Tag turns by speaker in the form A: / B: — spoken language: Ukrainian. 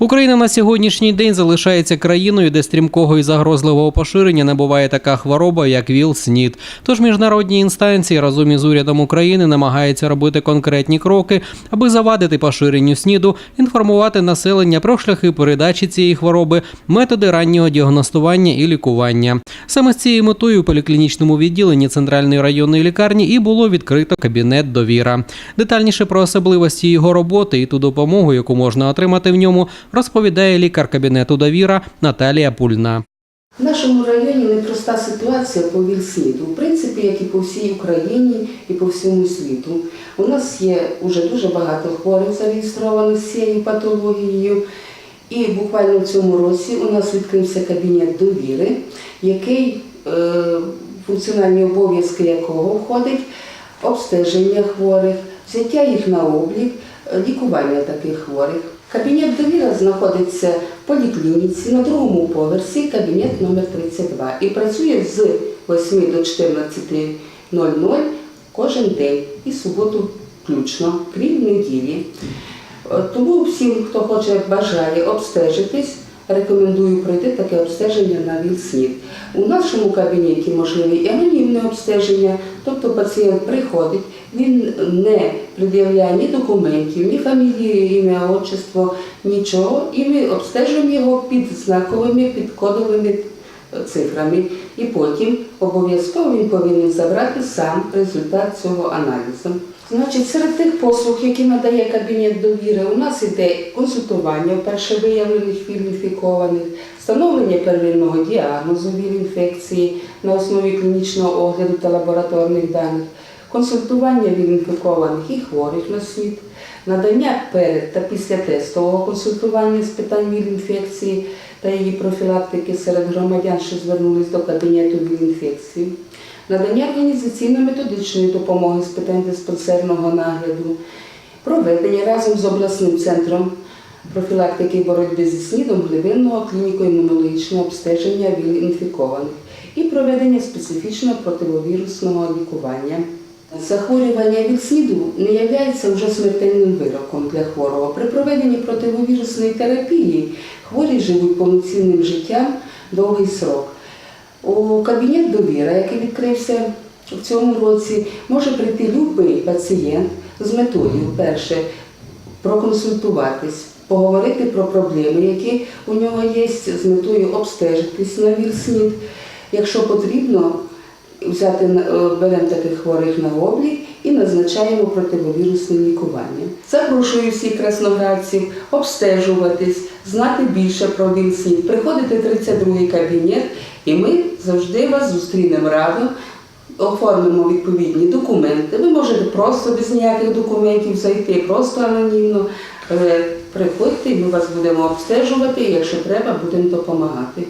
A: Україна на сьогоднішній день залишається країною, де стрімкого і загрозливого поширення набуває така хвороба, як ВІЛ-СНІД. Тож міжнародні інстанції разом із урядом України намагаються робити конкретні кроки, аби завадити поширенню СНІДу, інформувати населення про шляхи передачі цієї хвороби, методи раннього діагностування і лікування. Саме з цією метою у поліклінічному відділенні центральної районної лікарні і було відкрито кабінет довіра. Детальніше про особливості його роботи і ту допомогу, яку можна отримати в ньому, розповідає лікар кабінету довіра Наталія Пульна.
B: В нашому районі непроста ситуація по ВІЛ-СНІДу. В принципі, як і по всій Україні, і по всьому світу. У нас є вже дуже багато хворих зареєстрованих з цією патологією. І буквально в цьому році у нас відкрився кабінет довіри, який е, функціональні обов'язки якого входить обстеження хворих, взяття їх на облік, лікування таких хворих. Кабінет довіра знаходиться в поліклініці на другому поверсі, кабінет номер 32 і працює з 8 до 14.00 кожен день і суботу включно, крім неділі. Е, Тому всім, хто хоче, бажає обстежитись, рекомендую пройти таке обстеження на ВІЛ-СНІД. У нашому кабінеті можливе і анонімне обстеження, тобто пацієнт приходить, він не пред'являє ні документів, ні фамілії, ім'я, отчество, нічого, і ми обстежуємо його під знаковими, під кодовими цифрами. І потім обов'язково він повинен забрати сам результат цього аналізу. Значить, серед тих послуг, які надає кабінет довіри, у нас іде консультування вперше виявлених віл-інфікованих, встановлення первинного діагнозу віл-інфекції на основі клінічного огляду та лабораторних даних, консультування віл-інфікованих і хворих на СНІД, надання перед та після тестового консультування з питань віл-інфекції та її профілактики серед громадян, що звернулись до кабінету віл-інфекції, надання організаційно-методичної допомоги з питань диспансерного нагляду, проведення разом з обласним центром профілактики і боротьби зі СНІДом глибинного клініко-імунологічного обстеження віл-інфікованих і проведення специфічного противовірусного лікування. Захворювання від СНІДу не є вже смертельним вироком для хворого. При проведенні противовірусної терапії хворі живуть повноцінним життям довгий срок. У кабінет довіра, який відкрився в цьому році, може прийти будь-який пацієнт з метою, перше, проконсультуватись, поговорити про проблеми, які у нього є, з метою обстежитись на ВІЛ-СНІД. Якщо потрібно, взяти е, беремо таких хворих на облік і назначаємо противовірусне лікування. Запрошую всіх красноградців обстежуватись, знати більше про приходити в 32-й кабінет, і ми завжди вас зустрінемо радо. Оформимо відповідні документи. Ви можете просто без ніяких документів зайти, просто анонімно. Е, Приходьте, ми вас будемо обстежувати, і якщо треба, будемо допомагати.